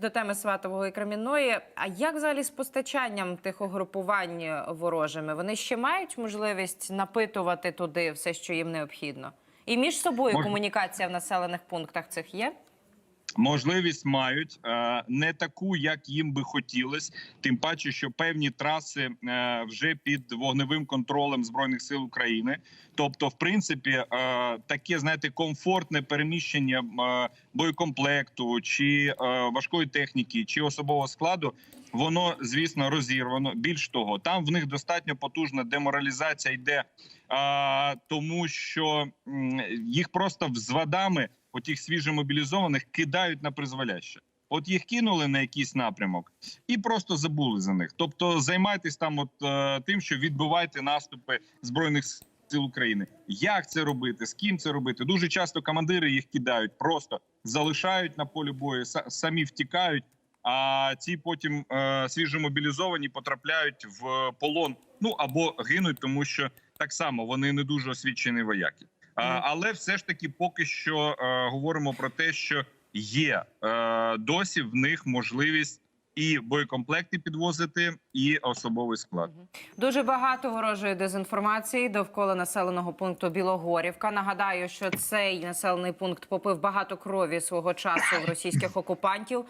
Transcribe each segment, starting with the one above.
До теми Сватового і Кремінної. А як взагалі з постачанням тих угрупувань ворожими? Вони ще мають можливість напитувати туди все, що їм необхідно? І між собою Мож- комунікація в населених пунктах цих є? Можливість мають е, не таку, як їм би хотілось, тим паче, що певні траси е, вже під вогневим контролем збройних сил України. Тобто, в принципі, е, таке знаєте, комфортне переміщення боєкомплекту чи важкої техніки, чи особового складу. Воно звісно розірвано. Більш того, там в них достатньо потужна деморалізація йде, тому що їх просто з вадами, отих свіжомобілізованих, кидають на призволяще. От їх кинули на якийсь напрямок і просто забули за них. Тобто, займайтесь там, от е, тим, що відбивайте наступи збройних сил України. Як це робити? З ким це робити? Дуже часто командири їх кидають, просто залишають на полі бою, са- самі втікають. А ці потім е, свіжомобілізовані потрапляють в полон. Ну або гинуть, тому що так само вони не дуже освічені вояки. Але все ж таки, поки що е, говоримо про те, що є е, досі в них можливість і боєкомплекти підвозити, і особовий склад. Дуже багато ворожої дезінформації довкола населеного пункту Білогорівка. Нагадаю, що цей населений пункт попив багато крові свого часу в російських окупантів.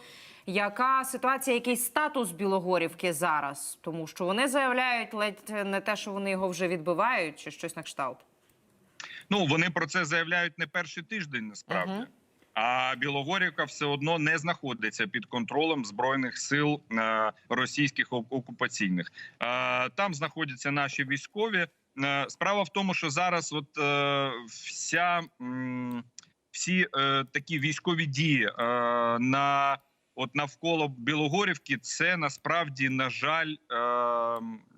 Яка ситуація, який статус Білогорівки зараз? Тому що вони заявляють ледь не те, що вони його вже відбивають, чи щось на кшталт. Ну вони про це заявляють не перший тиждень, насправді. Мгм. А Білогорівка все одно не знаходиться під контролем збройних сил е, російських окупаційних. Е, там знаходяться наші військові. Е, справа в тому, що зараз, от вся всі такі військові дії на от навколо Білогорівки, це насправді на жаль,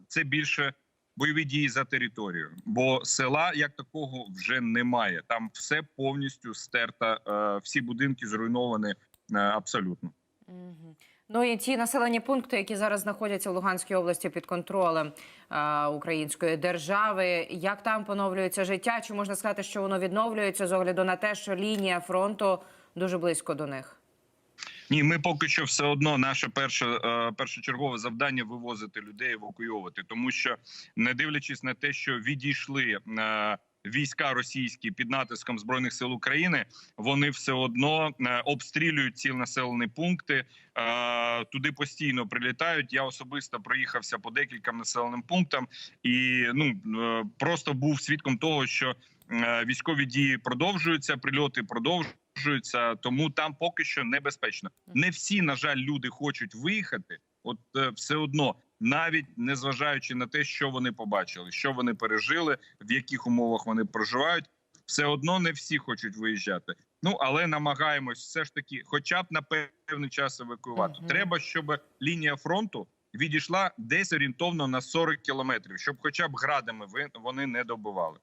це більше бойові дії за територію, бо села як такого вже немає. Там все повністю стерта, е, всі будинки зруйновані е, абсолютно. Ну і ті населені пункти, які зараз знаходяться в Луганській області під контролем е, української держави, як там поновлюється життя? Чи можна сказати, що воно відновлюється з огляду на те, що лінія фронту дуже близько до них? Ні, ми поки що все одно наше перше е, першочергове завдання вивозити людей, евакуйовувати, тому що не дивлячись на те, що відійшли е, війська російські під натиском збройних сил України, вони все одно е, обстрілюють ці населені пункти. Туди постійно прилітають. Я особисто проїхався по декільком населеним пунктам, і ну просто був свідком того, що військові дії продовжуються, прильоти продовжуються, тому там поки що небезпечно. Не всі, на жаль, люди хочуть виїхати. От е, все одно, навіть незважаючи на те, що вони побачили, що вони пережили, в яких умовах вони проживають, все одно не всі хочуть виїжджати. Ну але намагаємось все ж таки, хоча б на певний час евакуювати. Мгм. Треба, щоб лінія фронту відійшла десь орієнтовно на 40 кілометрів, щоб, хоча б градами вони не добивали.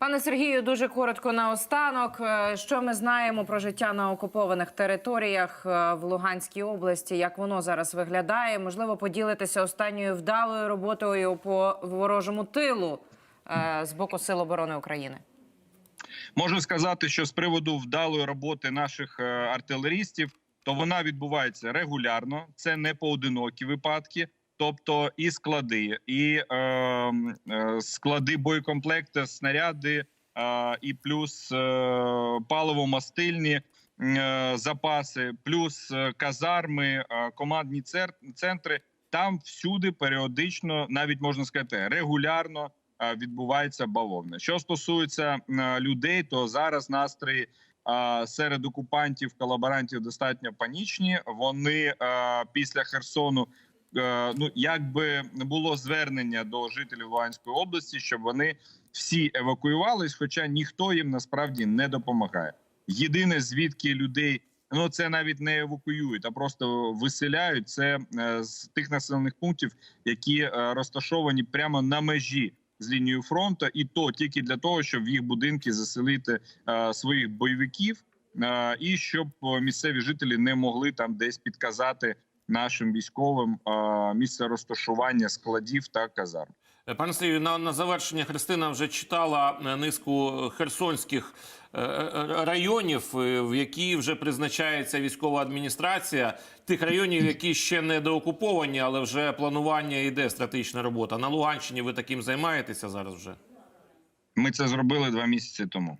Пане Сергію, дуже коротко наостанок. Е, Що ми знаємо про життя на окупованих територіях е, в Луганській області? Як воно зараз виглядає? Можливо, поділитися останньою вдалою роботою по ворожому тилу е, з боку Сил оборони України. Можу сказати, що з приводу вдалої роботи наших артилерістів, то вона відбувається регулярно. Це не поодинокі випадки. Тобто і склади, і е, е, склади боєкомплекти, снаряди, е, і плюс е, паливо-мастильні е, запаси, плюс е, казарми, е, командні центри. Там всюди періодично, навіть можна сказати, регулярно е, відбувається бавовна. Що стосується е, людей, то зараз настрої серед окупантів колаборантів достатньо панічні. Вони після Херсону. Е, Ну, якби було звернення до жителів Луганської області, щоб вони всі евакуювались, хоча ніхто їм насправді не допомагає. Єдине звідки людей ну це навіть не евакуюють, а просто виселяють. Це е, з тих населених пунктів, які е, розташовані прямо на межі з лінією фронту, і то тільки для того, щоб в їх будинки заселити своїх бойовиків, і щоб місцеві жителі не могли там десь підказати нашим військовим місце розташування складів та казарм. Пане Сергію, на, на завершення Христина вже читала е, низку херсонських е, е, районів, в які вже призначається військова адміністрація, тих районів, які ще не доокуповані, але вже планування йде стратегічна робота. На Луганщині ви таким займаєтеся зараз вже? Ми це зробили два місяці тому.